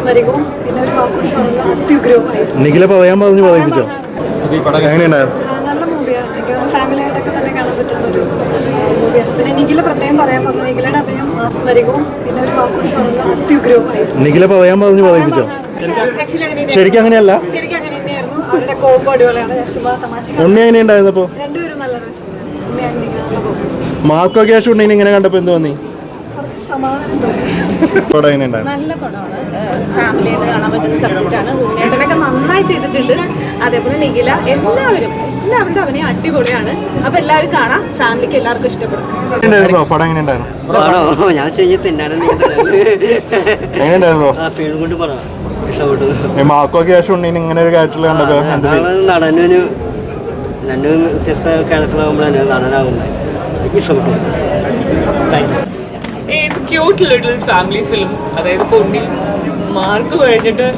മാസ്മരികവും പിന്നെ ഒരു വാക്കുകൂടി പറഞ്ഞ അത്യുഗ്രവുമായിരുന്നു നിഖില പറയാൻ പറഞ്ഞു പറയിപ്പിച്ചോ എങ്ങനെയുണ്ടായിരുന്നു നല്ല മൂവിയാണ് എനിക്ക് തന്നെ കാണാൻ പറ്റുന്ന ഒരു മൂവിയാണ് പിന്നെ നിഖില പ്രത്യേകം പറയാൻ പറഞ്ഞു. നിഖിലയുടെ അഭിനയം മാസ്മരികവും പിന്നെ ഒരു വാക്കുകൂടി പറഞ്ഞ അത്യുഗ്രവുമായിരുന്നു നിഖില പറയാൻ പറഞ്ഞു പറയിപ്പിച്ചോ അങ്ങനെ ശരിക്കും അങ്ങനെയല്ല? ശരിക്കും അങ്ങനെ തന്നെയായിരുന്നു അവരുടെ കോമ്പോ അടിപൊളിയാണ്. ഞാൻ ചുമ്മാ തമാശ ഉണ്ണി എങ്ങനെയുണ്ടായിരുന്നു അപ്പോൾ രണ്ടുപേരും നല്ല രസമുണ്ടായിരുന്നു നല്ല മാർക്കോ ക്യാഷ് ഉണ്ണീനെ ഇങ്ങനെ കണ്ടപ്പോ എന്ത് തോന്നി? കുറച്ച് സമാധാനം തോന്നി. നല്ല പടമാണ്. ഫാമിലിയായിട്ട് കാണാൻ പറ്റുന്ന സബ്ജക്റ്റാണ് ഉണ്ണിയേട്ടനൊക്കെ നന്നായി ചെയ്തിട്ടുണ്ട്. അതേപോലെ നിഖില എല്ലാവരും എല്ലാവരുടെ അവനെ അടിപൊളിയാണ്. അപ്പൊ എല്ലാവരും കാണാം. ഫാമിലിക്ക് എല്ലാവർക്കും ഇഷ്ടപ്പെടും. പടം? ഞാൻ ഇങ്ങനെ ഒരു ക്യാരക്ടറിൽ കണ്ടപ്പോൾ അതാണ് നടനൊരു രണ്ടും വ്യത്യസ്ത ക്യാരക്ടറാകുമ്പോഴാണ് നടനാകുന്നത് എനിക്ക് ഇഷ്ടപ്പെട്ടു. ക്യൂട്ട് ലിറ്റിൽ ഫാമിലി ഫിലിം അതായത് പൊന്നി. മാർക്ക് കഴിഞ്ഞിട്ട്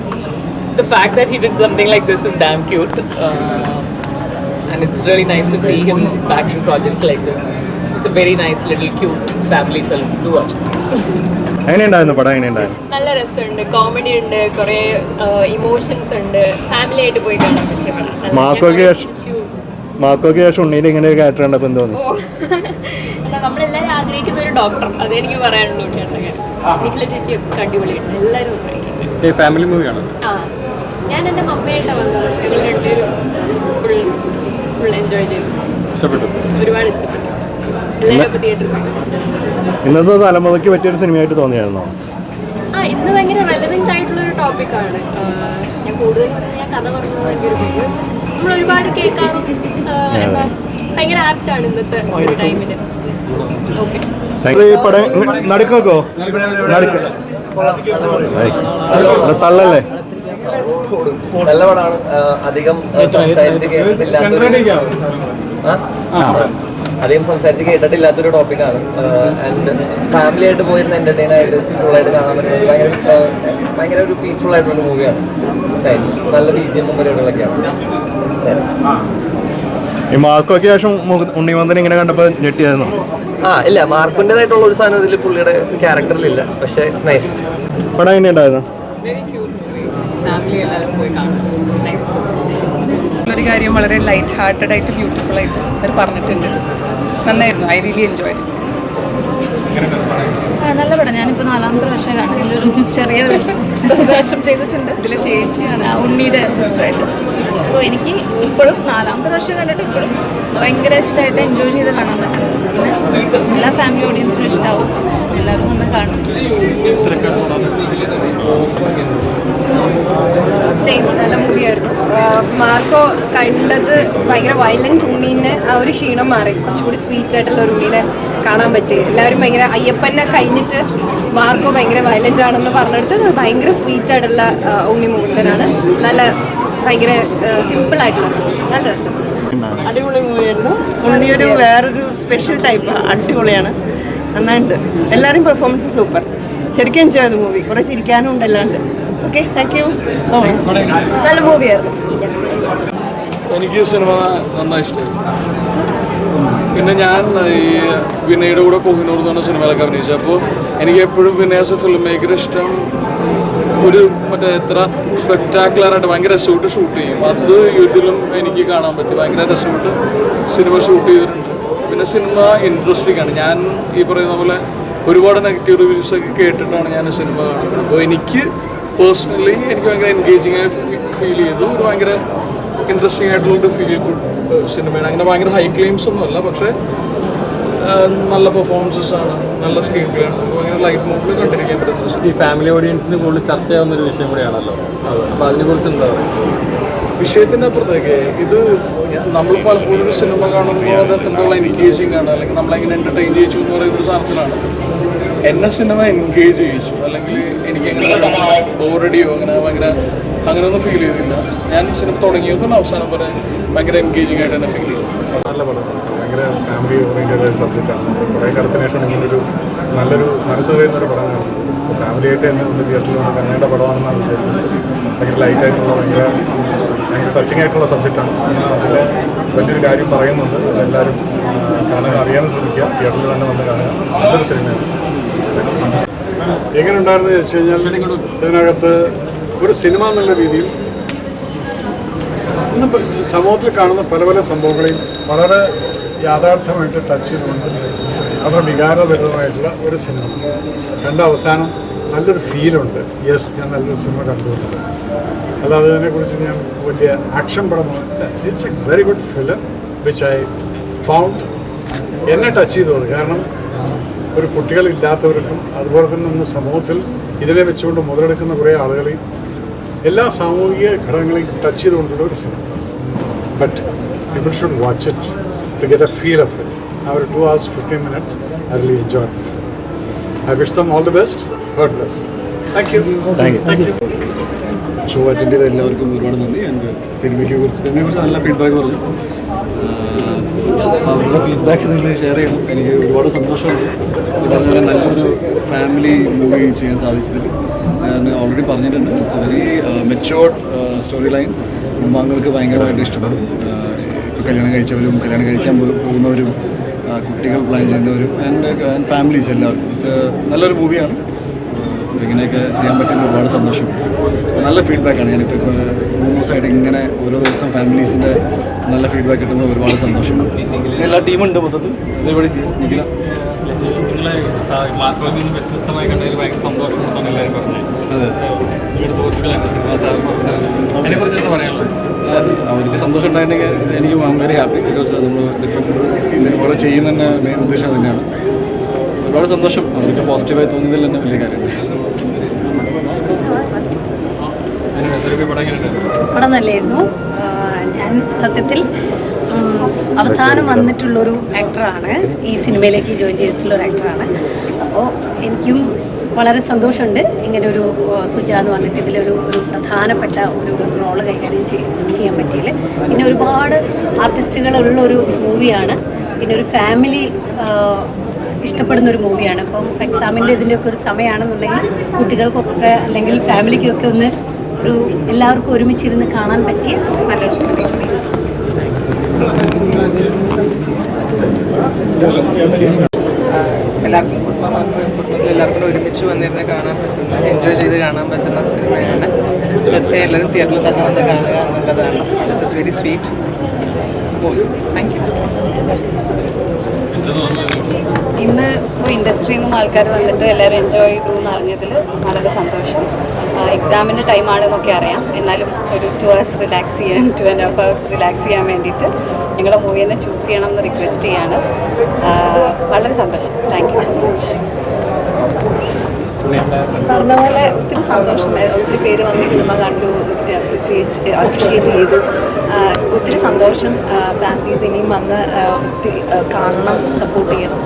the fact that he did something like this is damn cute and it's really nice to see him back in projects like this it's a very nice little cute family film to watch എങ്ങനെയുണ്ടായിരുന്നു പടം? എങ്ങനെയുണ്ടായിരുന്നു? നല്ല രസമുണ്ട്. Comedy ഉണ്ട് കുറെ emotions ഉണ്ട്. Family ആയിട്ട് പോയി കാണാൻ പറ്റിയ പടം. ശേഷം- ക്യാഷ് ഉണ്ണീനെ ഇങ്ങനെ ഒരു ക്യാരക്ടർ കണ്ടപ്പോൾ എന്ത് തോന്നി ഓ. എന്നാ നമ്മളെല്ലാവരും ആഗ്രഹിക്കുന്ന ഡോക്ടർ. അതെനിക്ക് പറയാനുള്ളൂ വീട്ടിലെ ചേച്ചി ഒക്കെ അടിപൊളിയായിട്ട് എല്ലാവരും. ഫാമിലി മൂവിയാണ് ആ. ഞാൻ എന്റെ മമ്മയായിട്ടാണ് വന്നത്. ഞങ്ങൾ രണ്ടുപേരും ഫുൾ ഫുൾ എൻജോയ് ചെയ്തു. ഇഷ്ടപ്പെട്ടു? ഒരുപാട് ഇഷ്ടപ്പെട്ടു. എല്ലാവരും അപ്പോൾ തിയേറ്ററിൽ ഇന്നത്തെ തലമുറയ്ക്ക് പറ്റിയൊരു സിനിമയായിട്ട് തോന്നിയായിരുന്നോ? ആ ഇന്ന് ഭയങ്കര റെലവെന്റ് ആയിട്ടുള്ള ഒരു ടോപ്പിക്കാണ് ഞാൻ കൂടുതലും ഞാൻ കഥ പറഞ്ഞത് ഭയങ്കര നമ്മൾ ഒരുപാട് കേൾക്കാറും ഭയങ്കര ആപ്റ്റാണ് ഇന്നത്തെ ഒരു ടൈമിൽ പടം നടുക്ക് നടുക്ക്. തള്ളല്ലേ? നല്ല പടമാണ് അധികം സംസാരിച്ച് കേട്ടിട്ടില്ലാത്തൊരു ആ? അധികം സംസാരിച്ച് കേട്ടിട്ടില്ലാത്തൊരു ടോപ്പിക്കാണ്. ആൻഡ് ഫാമിലി ആയിട്ട് പോയിരുന്ന എന്റർടൈൻ ആയിട്ട് ഫുൾ ആയിട്ട് കാണാൻ പറ്റുന്നത് ഭയങ്കര ഭയങ്കര ഒരു പീസ്ഫുൾ ആയിട്ടുള്ള മൂവിയാണ് നല്ല ബീജിയും പരിപാടികളൊക്കെയാണ് ഈ മാർക്കോയ്ക്ക് ശേഷം ഉണ്ണിമന്ദൻ ഇങ്ങനെ കണ്ടപ്പോൾ ഞെട്ടിയായിരുന്നു? ആ ഇല്ല മാർക്കിന്റെതായിട്ടുള്ള ഒരു സാധനം ഇതിൽ പുള്ളിയുടെ ക്യാരക്ടറിലില്ല പക്ഷേ ഇറ്റ്സ് നൈസ് പടം എങ്ങനെയുണ്ടായിരുന്നു വെരി ക്യൂട്ട് മൂവി ഫാമിലി എല്ലാവരും പോയി കാണാം. നൈസ് ഒരു കാര്യം വളരെ ലൈറ്റ് ഹാർട്ടഡ് ആയിട്ട് ബ്യൂട്ടിഫുൾ ആയിട്ട് അവർ പറഞ്ഞിട്ടുണ്ട്. നന്നായിരുന്നു. ഐ റിയലി എൻജോയ് നല്ല പടം. ഞാനിപ്പോൾ നാലാമത്തെ വർഷം കാണും ഇതിലൊരു ചെറിയ വേഷം ചെയ്തിട്ടുണ്ട്. ഇതിൽ ചേച്ചിയാണ് ഉണ്ണിയുടെ സിസ്റ്ററായിട്ട് സോ എനിക്ക് ഇപ്പോഴും നാലാമത്തെ വർഷം കണ്ടിട്ട് ഇപ്പോഴും ഭയങ്കര ഇഷ്ടമായിട്ട് എൻജോയ് ചെയ്ത് കാണാൻ പറ്റും. പിന്നെ എല്ലാ ഫാമിലി ഓഡിയൻസിനും ഇഷ്ടമാവും എല്ലാവരും ഒന്ന് കാണും. സെയിം നല്ല മൂവിയായിരുന്നു മാർക്കോ കണ്ടത് ഭയങ്കര വയലന്റ് ഉണ്ണീനെ ആ ഒരു ക്ഷീണം മാറി. കുറച്ചുകൂടി സ്വീറ്റ് ആയിട്ടുള്ള ഒരു ഉണ്ണീനെ കാണാൻ പറ്റി. എല്ലാവരും ഭയങ്കര അയ്യപ്പനെ കഴിഞ്ഞിട്ട് മാർക്കോ ഭയങ്കര വയലന്റ് ആണെന്ന് പറഞ്ഞെടുത്ത് ഭയങ്കര സ്വീറ്റ് ആയിട്ടുള്ള ഉണ്ണി മുകുന്ദനാണ് നല്ല ഭയങ്കര സിമ്പിൾ ആയിട്ടുള്ള നല്ല രസം. അടിപൊളി മൂവിയായിരുന്നു ഉണ്ണി ഒരു വേറൊരു സ്പെഷ്യൽ ടൈപ്പ് അടിപൊളിയാണ്. നന്നായിട്ട് എല്ലാവരും പെർഫോമൻസ് സൂപ്പർ ശരിക്കും എൻജോയ് ചെയ്തു മൂവി കുറേ ചിരിക്കാനും ഉണ്ട് എല്ലാണ്ട് ഓക്കെ താങ്ക് യു നല്ല മൂവിയായിരുന്നു എനിക്ക് സിനിമ നന്നായി ഇഷ്ടമായി. പിന്നെ ഞാൻ ഈ വിനയുടെ കൂടെ കോഹിനൂർ എന്ന് പറഞ്ഞ സിനിമയിലൊക്കെ അഭിനയിച്ചു. അപ്പോൾ എനിക്ക് എപ്പോഴും വിനയ ആസ് എ ഫിലിം മേക്കർ ഇഷ്ടം. ഒരു മറ്റേ എത്ര സ്പെക്ടാക്കുലറായിട്ട് ഭയങ്കര രസമായിട്ട് ഷൂട്ട് ചെയ്യും. അത് ഇതിലും എനിക്ക് കാണാൻ പറ്റി. ഭയങ്കര രസമായിട്ട് സിനിമ ഷൂട്ട് ചെയ്തിട്ടുണ്ട്. പിന്നെ സിനിമ ഇൻട്രസ്റ്റിംഗ് ആണ് ഞാൻ ഈ പറയുന്ന പോലെ ഒരുപാട് നെഗറ്റീവ് റിവ്യൂസ് ഒക്കെ കേട്ടിട്ടാണ് ഞാൻ സിനിമ കാണുന്നത്. അപ്പോൾ എനിക്ക് പേഴ്സണലി എനിക്ക് ഭയങ്കര എൻഗേജിങ് ആയി ഫീൽ ചെയ്തു. ഒരു ഭയങ്കര ഇൻട്രസ്റ്റിംഗ് ആയിട്ടുള്ള ഒരു ഫീൽ ഗുഡ് സിനിമയാണ് അങ്ങനെ ഭയങ്കര ഹൈ ക്ലെയിംസ് ഒന്നും അല്ല പക്ഷേ നല്ല പെർഫോമൻസസ് ആണ് നല്ല സ്ക്രീൻ പ്ലേ ആണ്. നമുക്ക് ഭയങ്കര ലൈറ്റ് മൂഡിൽ കണ്ടിരിക്കാൻ പറ്റുന്നത് ഈ ഫാമിലി ഓഡിയൻസിന് കൂടുതൽ ചർച്ച ചെയ്യാവുന്ന ഒരു വിഷയം കൂടിയാണല്ലോ. അപ്പോൾ അതിനെക്കുറിച്ച് എന്താ പറയുക? വിഷയത്തിന്റെ അപ്പുറത്തേക്ക് ഇത് നമ്മൾ പലപ്പോഴും ഒരു സിനിമ കാണുമ്പോൾ അത് എത്രത്തോളം എൻഗേജിങ് ആണ് അല്ലെങ്കിൽ നമ്മളെങ്ങനെ എന്റർടൈൻ ചെയ്യിച്ചു എന്ന് പറയുന്ന ഒരു സാധനത്തിലാണ്. എന്നെ സിനിമ എൻഗേജ് ചെയ്യിച്ചു. അല്ലെങ്കിൽ എനിക്ക് അങ്ങനെ ബോറടിയോ അങ്ങനെ ഭയങ്കര അങ്ങനെയൊന്നും ഫീൽ ചെയ്തില്ല. ഞാൻ സിനിമ തുടങ്ങിയപ്പോൾ അവസാനം വരെ ഭയങ്കര എൻഗേജിങ് ആയിട്ട് തന്നെ ഫീൽ ചെയ്തു. നല്ല പടം. ഭയങ്കര ഫാമിലി ഓറിയന്റഡ് ഒരു സബ്ജക്റ്റാണ് കുറേ കാലത്തിന് നല്ലൊരു മനസ്സ് ഒരു പടമാണ്. ഫാമിലി ആയിട്ട് തന്നെ ഒന്ന് തിയേറ്ററിൽ വന്ന് കണ്ണേണ്ട പടമാണെന്നാണ് വിചാരിക്കുന്നത്. ഭയങ്കര ലൈറ്റ് ആയിട്ടുള്ള ഭയങ്കര ഭയങ്കര ടച്ചിങ് ആയിട്ടുള്ള സബ്ജക്റ്റാണ് അതിൽ വലിയൊരു കാര്യം പറയുന്നുണ്ട്. എല്ലാവരും കാണാൻ അറിയാനും ശ്രമിക്കുക. തിയേറ്ററിൽ തന്നെ വന്ന് കാണുക. നല്ലൊരു സിനിമയാണ് എങ്ങനെ ഉണ്ടായിരുന്നു ചോദിച്ചു കഴിഞ്ഞാൽ ഇതിനകത്ത് ഒരു സിനിമ എന്നുള്ള രീതിയിൽ ഇന്ന് സമൂഹത്തിൽ കാണുന്ന പല പല സംഭവങ്ങളെയും വളരെ യാഥാർത്ഥ്യമായിട്ട് ടച്ച് ചെയ്തുകൊണ്ട് വളരെ വികാരഭരിതമായിട്ടുള്ള ഒരു സിനിമ. എന്റെ അവസാനം നല്ലൊരു ഫീലുണ്ട് യെസ് ഞാൻ നല്ലൊരു സിനിമ കണ്ടുകൊണ്ടത് അല്ലാതെ ഇതിനെക്കുറിച്ച് ഞാൻ വലിയ ആക്ഷൻ പടം it's a very good film which I found എന്നെ ടച്ച് ചെയ്തോളൂ. കാരണം ഒരു കുട്ടികളില്ലാത്തവർക്കും അതുപോലെ തന്നെ ഇന്ന് സമൂഹത്തിൽ ഇതിനെ വെച്ചുകൊണ്ട് മുതലെടുക്കുന്ന കുറേ ആളുകളെയും എല്ലാ സാമൂഹിക ഘടകങ്ങളെയും ടച്ച് ചെയ്തുകൊണ്ടുള്ള ഒരു cinema but people should watch it to get a feel of it ആ ഒരു two hours fifteen minutes I really enjoy the film I wish them all the best God bless thank you Thank you. Thank you show attend ചെയ്ത എല്ലാവർക്കും ഒരുപാട് നന്ദി. And സിനിമയ്ക്ക് കുറിച്ച് സിനിമയെ കുറിച്ച് നല്ല ഫീഡ്ബാക്ക് പറഞ്ഞു. അവരുടെ ഫീഡ്ബാക്ക് നിങ്ങൾ ഷെയർ ചെയ്യണം. എനിക്ക് ഒരുപാട് സന്തോഷമുണ്ട്. പറഞ്ഞ പോലെ നല്ലൊരു ഫാമിലി മൂവി ചെയ്യാൻ സാധിച്ചതിൽ. ഞാൻ ഓൾറെഡി പറഞ്ഞിട്ടുണ്ട്. It's a very matured story line കുടുംബാംഗങ്ങൾക്ക് ഭയങ്കരമായിട്ട് ഇഷ്ടപ്പെടും. ഇപ്പോൾ കല്യാണം കഴിച്ചവരും കല്യാണം കഴിക്കാൻ പോകുന്നവരും ആഹ് കുട്ടികൾ പ്ലാൻ ചെയ്യുന്നവരും ആൻഡ് ഫാമിലീസ് എല്ലാവർക്കും. ഇറ്റ്സ് നല്ലൊരു മൂവിയാണ് ഇങ്ങനെയൊക്കെ ചെയ്യാൻ പറ്റുന്ന ഒരുപാട് സന്തോഷം. നല്ല ഫീഡ്ബാക്കാണ് ഞാനിപ്പോൾ ഇപ്പോൾ മൂന്ന് ദിവസമായിട്ട് ഇങ്ങനെ ഓരോ ദിവസം ഫാമിലീസിന്റെ നല്ല ഫീഡ്ബാക്ക് കിട്ടുമ്പോൾ ഒരുപാട് സന്തോഷം. എല്ലാ ടീമുണ്ട് മൊത്തത്തിൽ? ഒരുപാട് ചെയ്യും നിഖില? കണ്ടതിൽ എല്ലാവരും അവർക്ക് സന്തോഷം ഉണ്ടായിട്ടുണ്ടെങ്കിൽ എനിക്ക് വെരി ഹാപ്പി ബിക്കോസ് നമ്മൾ ഡിഫറെന്റ് സിനിമകൾ തന്നെ മെയിൻ ഉദ്ദേശം തന്നെയാണ്. ഒരുപാട് സന്തോഷം. അവർക്ക് പോസിറ്റീവായി തോന്നിയതിൽ തന്നെ വലിയ കാര്യമാണ് പടം നല്ലായിരുന്നു. ഞാൻ സത്യത്തിൽ അവസാനം വന്നിട്ടുള്ളൊരു ആക്ടറാണ് ഈ സിനിമയിലേക്ക് ജോയിൻ ചെയ്തിട്ടുള്ള ഒരു ആക്ടറാണ് അപ്പോൾ എനിക്കും വളരെ സന്തോഷമുണ്ട് ഇങ്ങനെ ഒരു സുജ എന്ന് പറഞ്ഞിട്ട് ഇതിലൊരു ഒരു പ്രധാനപ്പെട്ട ഒരു റോൾ കൈകാര്യം ചെയ്- ചെയ്യാൻ പറ്റിയില്ല പിന്നെ ഒരുപാട് ആർട്ടിസ്റ്റുകളുള്ള ഒരു മൂവിയാണ് പിന്നെ ഒരു ഫാമിലി ഇഷ്ടപ്പെടുന്ന ഒരു മൂവിയാണ് അപ്പം എക്സാമിന്റെ ഇതിന്റെയൊക്കെ ഒരു സമയമാണെന്നുണ്ടെങ്കിൽ കുട്ടികൾക്കൊക്കെ അല്ലെങ്കിൽ ഫാമിലിക്കൊക്കെ ഒന്ന് ഒരു എല്ലാവർക്കും ഒരുമിച്ചിരുന്ന് കാണാൻ പറ്റിയ നല്ലൊരു സിനിമയാണ് എല്ലാവർക്കും കുടുംബത്തിൽ എല്ലാവർക്കും ഒരുമിച്ച് വന്നിരുന്ന് കാണാൻ പറ്റുന്ന എൻജോയ് ചെയ്ത് കാണാൻ പറ്റുന്ന സിനിമയാണ് തീർച്ചയായും എല്ലാവരും തിയേറ്ററിൽ തന്നെ വന്ന് കാണുക എന്നുള്ളതാണ്. It's very sweet thank you ഇന്ന് ഇൻഡസ്ട്രിയിൽ നിന്നും ആൾക്കാർ വന്നിട്ട് എല്ലാവരും എൻജോയ് ചെയ്തു എന്ന് അറിഞ്ഞതിൽ വളരെ സന്തോഷം. എക്സാമിന്റെ ടൈമാണെന്നൊക്കെ അറിയാം. എന്നാലും ഒരു ടു ഹവേഴ്സ് റിലാക്സ് ചെയ്യാൻ two and half hours relax ചെയ്യാൻ വേണ്ടിയിട്ട് നിങ്ങളുടെ മൂവി തന്നെ ചൂസ് ചെയ്യണം. എന്ന് റിക്വസ്റ്റ് ചെയ്യാണ് വളരെ സന്തോഷം. താങ്ക് സോ മച്ച് പറഞ്ഞ പോലെ ഒത്തിരി സന്തോഷമായിരുന്നു ഒത്തിരി പേര് വന്ന് സിനിമ കണ്ടു അപ്രിസിയേറ്റ് അപ്രിഷിയേറ്റ് ചെയ്തു. ഒത്തിരി സന്തോഷം ഫാമിലീസ് ഇനിയും വന്ന് ഒത്തിരി കാണണം സപ്പോർട്ട് ചെയ്യണം.